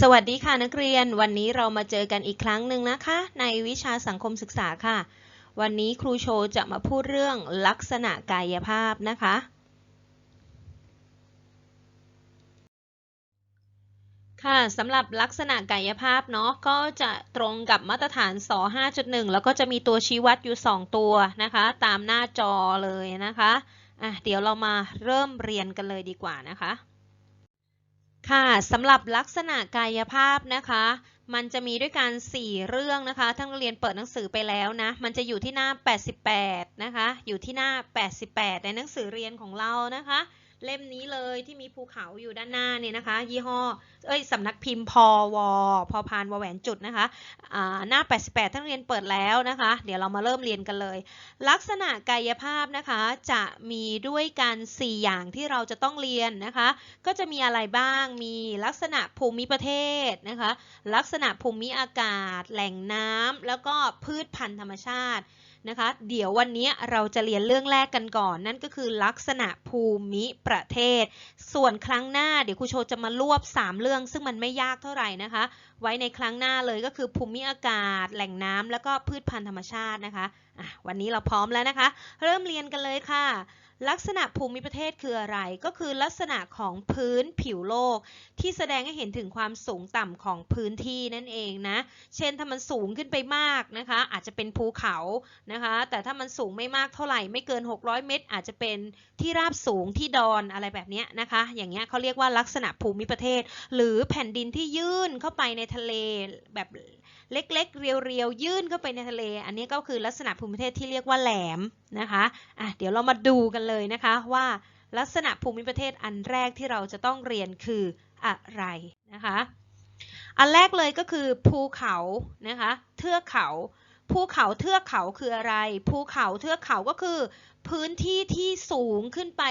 สวัสดีค่ะนักเรียน วันนี้เรามาเจอกันอีกครั้งหนึ่งนะคะ ในวิชาสังคมศึกษาค่ะ วันนี้ครูโชจะมาพูดเรื่องลักษณะกายภาพนะคะ ค่ะสำหรับลักษณะกายภาพเนาะก็จะตรงกับมาตรฐานส5.1 แล้วก็จะมีตัวชี้วัดอยู่ 2 ตัวนะคะ ตามหน้าจอเลยนะคะอะเดี๋ยวเรามาเริ่มเรียนกันเลยดีกว่านะคะ ค่ะสำหรับลักษณะกายภาพนะคะ มันจะมีด้วยกัน 4 เรื่องนะคะทั้งเรียนเปิดหนังสือไปแล้วนะ มันจะอยู่ที่หน้า 88 นะคะ อยู่ที่หน้า 88 ในหนังสือเรียนของเรานะคะ เล่มนี้เลยที่มีภูเขาอยู่ด้านหน้าเนี่ยนะคะ ยี่ห้อเอ้ยสำนักพิมพ์พอวพอพานวแหวนจุดนะคะอ่าหน้า 88ทั้งเรียนเปิดแล้วนะคะ เดี๋ยวเรามาเริ่มเรียนกันเลย ลักษณะกายภาพนะคะจะมีด้วยกัน 4 อย่างที่เราจะต้องเรียนนะคะ ก็จะมีอะไรบ้างมีลักษณะภูมิประเทศนะคะ ลักษณะภูมิอากาศ แหล่งน้ำแล้วก็พืชพันธุ์ธรรมชาติ นะคะ เดี๋ยววันนี้เราจะเรียนเรื่องแรกกันก่อน นั่นก็คือลักษณะภูมิประเทศ ส่วนครั้งหน้าเดี๋ยวครูโชจะมารวบ 3 เรื่อง ซึ่งมันไม่ยากเท่าไหร่นะคะ ไว้ในครั้งหน้าเลยก็คือภูมิอากาศ แหล่งน้ำแล้วก็พืชพันธุ์ธรรมชาตินะคะะวันนี้เราพร้อมแล้วนะคะ เริ่มเรียนกันเลยค่ะ ลักษณะภูมิประเทศคืออะไร ก็คือลักษณะของพื้นผิวโลก ที่แสดงให้เห็นถึงความสูงต่ำของพื้นที่นั่นเองนะ เช่นถ้ามันสูงขึ้นไปมากนะคะ อาจจะเป็นภูเขานะคะ แต่ถ้ามันสูงไม่มากเท่าไหร่ไม่เกิน 600 เมตร อาจจะเป็นที่ราบสูงที่ดอนอะไรแบบนี้นะคะ อย่างเงี้ยเขาเรียกว่าลักษณะภูมิประเทศ หรือแผ่นดินที่ยื่นเข้าไปในทะเลแบบ เล็กๆ เรียวๆ ยื่นเข้าไปในทะเล อันนี้ก็คือลักษณะภูมิประเทศที่เรียกว่าแหลมนะคะอะเดี๋ยวเรามาดูกันเลยนะคะว่าลักษณะภูมิประเทศอันแรกที่เราจะต้องเรียนคืออะไรนะคะ อันแรกเลยก็คือภูเขานะคะ เทือกเขา ภูเขาเทือกเขาคืออะไร ภูเขาเทือกเขาก็คือ พื้นที่ที่สูงขึ้นไป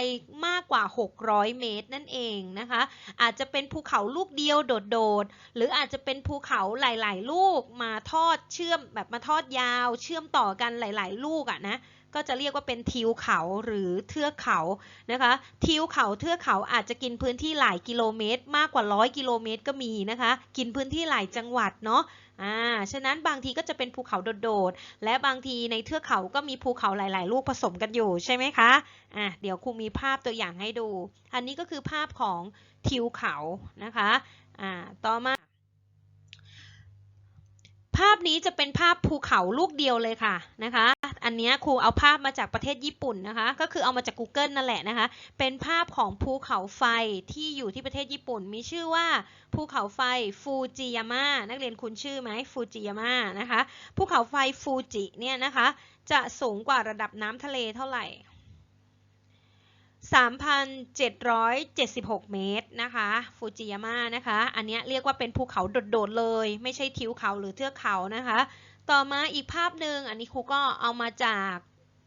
มากกว่า 600 เมตรนั่นเองนะคะ อาจจะเป็นภูเขาลูกเดียวโดดๆ หรืออาจจะเป็นภูเขาหลาย ๆ ลูกมาทอดเชื่อมแบบมาทอดยาว เชื่อมต่อกันหลาย ๆ ลูกอะ่ะนะ ก็จะเรียกว่าเป็นทิวเขาหรือเทือกเขานะคะ ทิวเขาเทือกเขาอาจจะกินพื้นที่หลายกิโลเมตร มากกว่าร้อยกิโลเมตรก็มีนะคะ กินพื้นที่หลายจังหวัดเนาะอ่าฉะนั้นบางทีก็จะเป็นภูเขาโดดๆ และบางทีในเทือกเขาก็มีภูเขาหลาย ๆ ลูกผสมกันอยู่ใช่ไหมคะอะเดี๋ยวครูมีภาพตัวอย่างให้ดู อันนี้ก็คือภาพของทิวเขานะคะอ่าต่อมาภาพนี้จะเป็นภาพภูเขาลูกเดียวเลยค่ะนะคะ อันนี้ครูเอาภาพมาจากประเทศญี่ปุ่นนะคะ ก็คือเอามาจาก Google นั่นแหละนะคะ เป็นภาพของภูเขาไฟที่อยู่ที่ประเทศญี่ปุ่น มีชื่อว่าภูเขาไฟฟูจิยาม่านักเรียนคุ้นชื่อไหมฟูจิยาม่านะคะ ภูเขาไฟฟูจิเนี่ยนะคะ จะสูงกว่าระดับน้ำทะเลเท่าไหร่ 3,776 เมตรนะคะ ฟูจิยาม่านะคะ อันนี้เรียกว่าเป็นภูเขาโดดๆเลย ไม่ใช่ทิวเขาหรือเทือกเขานะคะ ต่อมาอีกภาพหนึ่งอันนี้ครูก็เอามาจาก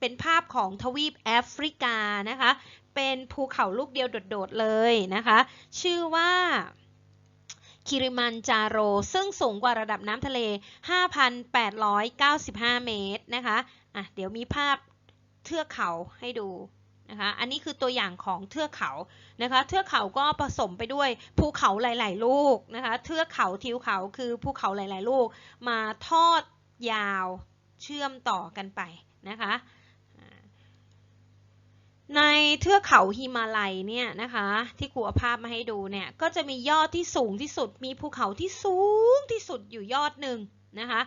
เป็นภาพของทวีปแอฟริกานะคะ เป็นภูเขาลูกเดียวโดดๆเลยนะคะ ชื่อว่าคิริมันจาโร ซึ่งสูงกว่าระดับน้ำทะเล 5,895 เมตรนะคะอะเดี๋ยวมีภาพเทือกเขาให้ดูนะคะ อันนี้คือตัวอย่างของเทือกเขานะคะ เทือกเขาก็ผสมไปด้วยภูเขาหลาย ๆ ลูกนะคะ เทือกเขาทิวเขาคือภูเขาหลาย ๆ ลูก มาทอ ยาวเชื่อมต่อกันไปนะคะในเทือกเขาฮิมาลัยเนี่ยนะคะที่ครูเอาภาพมาให้ดูเนี่ยก็จะมียอดที่สูงที่สุด มีภูเขาที่สูงที่สุดอยู่ยอดหนึ่งนะคะ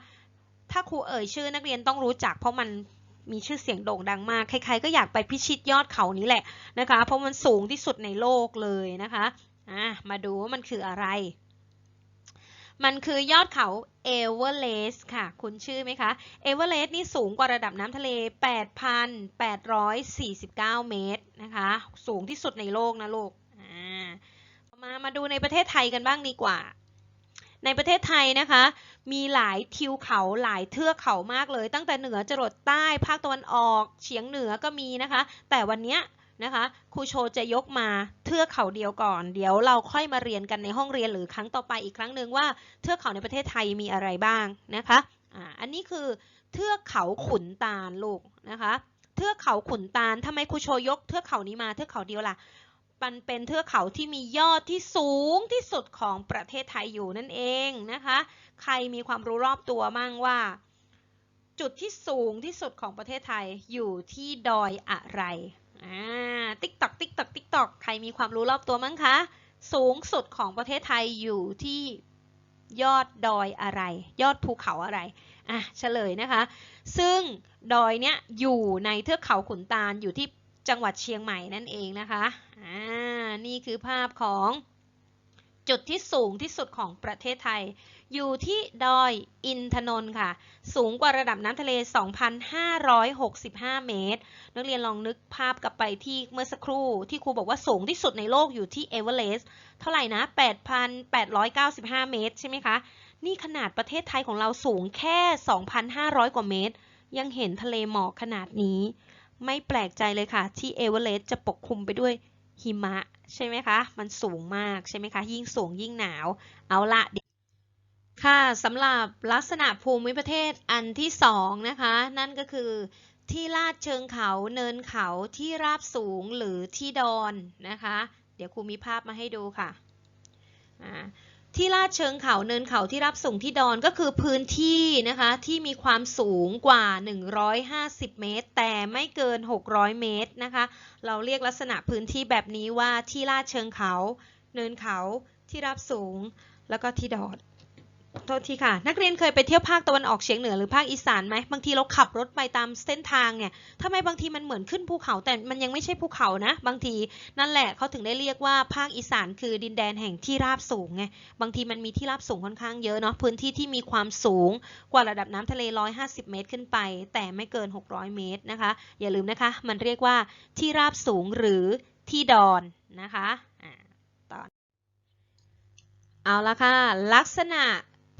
ถ้าครูเอ่ยชื่อนักเรียนต้องรู้จัก เพราะมันมีชื่อเสียงโด่งดังมากใครๆก็อยากไปพิชิตยอดเขานี้แหละนะคะเพราะมันสูงที่สุดในโลกเลยนะคะะมาดูว่ามันคืออะไร มันคือยอดเขาเอเวอเรสต์ค่ะ คุณชื่อไหมคะเอเวอเรสต์นี่สูงกว่าระดับน้ำทะเล 8,849 เมตรนะคะ สูงที่สุดในโลกนะลูกอ่ามามาดูในประเทศไทยกันบ้างดีกว่า ในประเทศไทยนะคะ มีหลายทิวเขาหลายเทือกเขามากเลย ตั้งแต่เหนือจรดใต้ภาคตะวันออกเฉียงเหนือก็มีนะคะ แต่วันนี้ นะคะครูโชจะยกมาเทือกเขาเดียวก่อน เดี๋ยวเราค่อยมาเรียนกันในห้องเรียนหรือครั้งต่อไปอีกครั้งหนึ่งว่าเทือกเขาในประเทศไทยมีอะไรบ้างนะคะอ่าอันนี้คือเทือกเขาขุนตาลลูกนะคะเทือกเขาขุนตาลทำไมครูโชยกเทือกเขานี้มาเทือกเขาเดียวล่ะมันเป็นเทือกเขาที่มียอดที่สูงที่สุดของประเทศไทยอยู่นั่นเองนะคะ ใครมีความรู้รอบตัวมั่งว่า จุดที่สูงที่สุดของประเทศไทยอยู่ที่ดอยอะไร อ่าติ๊กตอกติ๊กตอกติ๊กตอกใครมีความรู้รอบตัวมั้งคะ สูงสุดของประเทศไทยอยู่ที่ยอดดอยอะไร ยอดภูเขาอะไรอะเฉลยนะคะ ซึ่งดอยเนี้ยอยู่ในเทือกเขาขุนตาลอยู่ที่จังหวัดเชียงใหม่นั่นเองนะคะอ่านี่คือภาพของ จุดที่สูงที่สุดของประเทศไทย อยู่ที่ดอยอินทนนท์ค่ะ สูงกว่าระดับน้ำทะเล 2,565 เมตร นักเรียนลองนึกภาพกลับไปที่เมื่อสักครู่ที่ครูบอกว่าสูงที่สุดในโลกอยู่ที่เอเวอเรสต์เท่าไหร่นะ 8,895 เมตรใช่ไหมคะ นี่ขนาดประเทศไทยของเราสูงแค่ 2,500 กว่าเมตร ยังเห็นทะเลหมอกขนาดนี้ ไม่แปลกใจเลยค่ะ ที่เอเวอเรสต์จะปกคลุมไปด้วยหิมะ ใช่ไหมคะ มันสูงมากใช่ไหมคะ ยิ่งสูงยิ่งหนาว เอาละค่ะสำหรับลักษณะภูมิประเทศอันที่สองนะคะ นั่นก็คือที่ลาดเชิงเขาเนินเขาที่ราบสูงหรือที่ดอนนะคะ เดี๋ยวครูมีภาพมาให้ดูค่ะอ่า ที่ลาดเชิงเขาเนินเขาที่รับสูงที่ดอนก็คือพื้นที่นะคะที่มีความสูงกว่า 150 เมตร แต่ไม่เกิน 600 เมตรนะคะ เราเรียกลักษณะพื้นที่แบบนี้ว่าที่ลาดเชิงเขา เนินเขาที่รับสูงแล้วก็ที่ดอน โทษทีค่ะ นักเรียนเคยไปเที่ยวภาคตะวันออกเฉียงเหนือหรือภาคอีสานไหมบางทีเราขับรถไปตามเส้นทางเนี่ยทำไมบางทีมันเหมือนขึ้นภูเขา แต่มันยังไม่ใช่ภูเขานะ บางทีนั่นแหละเขาถึงได้เรียกว่าภาคอีสานคือดินแดนแห่งที่ราบสูงไงบางทีมันมีที่ราบสูงค่อนข้างเยอะเนาะพื้นที่ที่มีความสูงกว่าระดับน้ำทะเล 150 เมตรขึ้นไป แต่ไม่เกิน 600 เมตรนะคะ อย่าลืมนะคะ มันเรียกว่าที่ราบสูงหรือที่ดอนนะคะอ่าตอนเอาละค่ะลักษณะ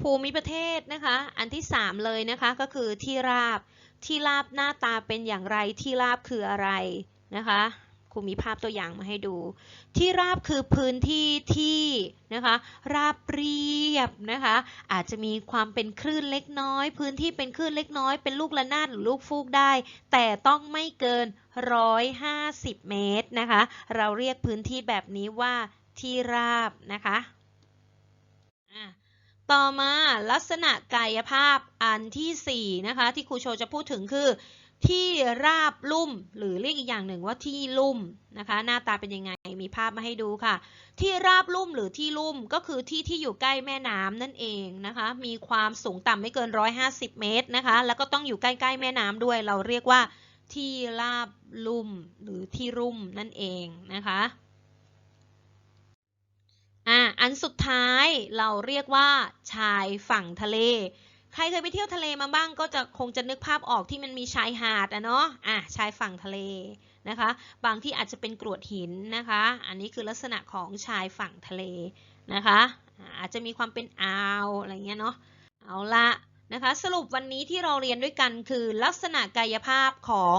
ภูมิประเทศนะคะ อันที่ 3 เลยนะคะก็คือที่ราบ ที่ราบหน้าตาเป็นอย่างไร ที่ราบคืออะไรนะคะครูมีภาพตัวอย่างมาให้ดู ที่ราบคือพื้นที่ที่นะคะ ราบเรียบนะคะ อาจจะมีความเป็นคลื่นเล็กน้อย พื้นที่เป็นคลื่นเล็กน้อย เป็นลูกระนาดหรือลูกฟูกได้ แต่ต้องไม่เกิน 150 เมตรนะคะ เราเรียกพื้นที่แบบนี้ว่าที่ราบนะคะอะ ต่อมาลักษณะกายภาพอันที่4นะคะที่ครูโชจะพูดถึงคือ ที่ราบลุ่มหรือเรียกอีกอย่างหนึ่งว่าที่ลุ่มนะคะหน้าตาเป็นยังไงมีภาพมาให้ดูค่ะ ที่ราบลุ่มหรือที่ลุ่มก็คือที่ที่อยู่ใกล้แม่น้ำนั่นเองนะคะมีความสูงต่ำไม่เกิน 150 เมตรนะคะแล้วก็ต้องอยู่ใกล้ๆแม่น้ำด้วย เราเรียกว่าที่ราบลุ่มหรือที่รุ่มนั่นเองนะคะ อันสุดท้ายเราเรียกว่าชายฝั่งทะเล ใครเคยไปเที่ยวทะเลมาบ้างก็จะคงจะนึกภาพออกที่มันมีชายหาดอะเนาะ อะชายฝั่งทะเลนะคะ บางที่อาจจะเป็นกรวดหินนะคะ อันนี้คือลักษณะของชายฝั่งทะเลนะคะ อาจจะมีความเป็นอ่าวอะไรเงี้ยเนาะ เอาละนะคะสรุปวันนี้ที่เราเรียนด้วยกันคือลักษณะกายภาพของ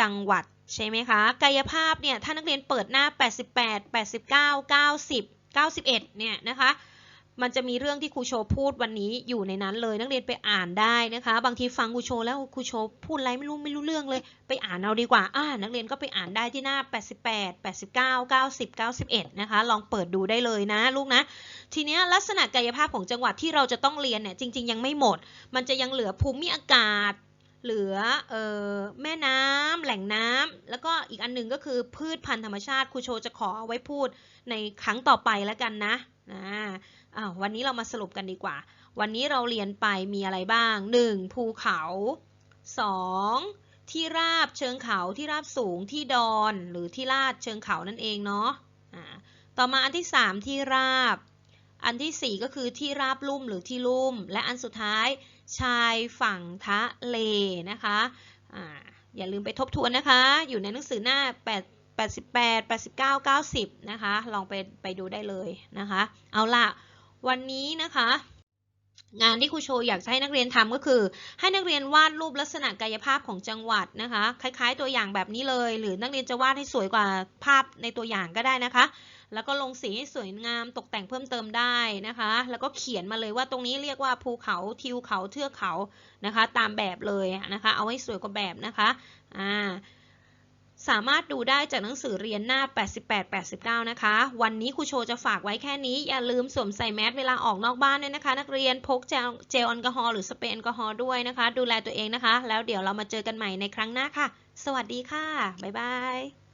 จังหวัดใช่ไหมคะ กายภาพเนี่ยถ้านักเรียนเปิดหน้า 88 89 90 91 เนี่ยนะคะมันจะมีเรื่องที่ครูโชว์พูดวันนี้อยู่ในนั้นเลย นักเรียนไปอ่านได้นะคะ บางทีฟังครูโชว์แล้วครูโชว์พูดอะไรไม่รู้ไม่รู้เรื่องเลย ไปอ่านเอาดีกว่าอ่านักเรียนก็ไปอ่านได้ที่หน้า 88 89 90 91 นะคะ ลองเปิดดูได้เลยนะลูกนะ ทีนี้ลักษณะกายภาพของจังหวัดที่เราจะต้องเรียนเนี่ยจริง ๆ ยังไม่หมด มันจะยังเหลือภูมิอากาศ เหลือเออแม่น้ำแหล่งน้ำแล้วก็อีกอันหนึ่งก็คือพืชพันธุ์ธรรมชาติครูโชจะขอเอาไว้พูดในครั้งต่อไปแล้วกันนะอ่าอ้าววันนี้เรามาสรุปกันดีกว่า วันนี้เราเรียนไปมีอะไรบ้าง 1. ภูเขา 2. ที่ราบเชิงเขาที่ราบสูงที่ดอนหรือที่ลาดเชิงเขานั่นเองเนาะต่อมาอันที่ 3 ที่ราบ อันที่ 4 ก็คือที่ราบลุ่มหรือที่ลุ่ม และอันสุดท้ายชายฝั่งทะเลนะคะออย่าลืมไปทบทวนนะคะ อยู่ในหนังสือหน้า 8 88 89 90 นะคะ ลองไปไปดูได้เลยนะคะ เอาละวันนี้นะคะ งานที่ครูโชอยากจะให้นักเรียนทำก็คือ ให้นักเรียนวาดรูปลักษณะกายภาพของจังหวัดนะคะ คล้ายๆตัวอย่างแบบนี้เลย หรือนักเรียนจะวาดให้สวยกว่าภาพในตัวอย่างก็ได้นะคะ แล้วก็ลงสีให้สวยงามตกแต่งเพิ่มเติมได้นะคะ แล้วก็เขียนมาเลยว่าตรงนี้เรียกว่าภูเขาทิวเขาเทือกเขานะคะ ตามแบบเลยนะคะเอาให้สวยกว่าแบบนะคะอ่าสามารถดูได้จากหนังสือเรียนหน้า 88-89 นะคะ วันนี้ครูโชจะฝากไว้แค่นี้ อย่าลืมสวมใส่แมสเวลาออกนอกบ้านด้วยนะคะ นักเรียนพกเจลแอลกอฮอล์หรือสเปรย์แอลกอฮอล์ด้วยนะคะ ดูแลตัวเองนะคะ แล้วเดี๋ยวเรามาเจอกันใหม่ในครั้งหน้าค่ะ สวัสดีค่ะ บ๊ายบาย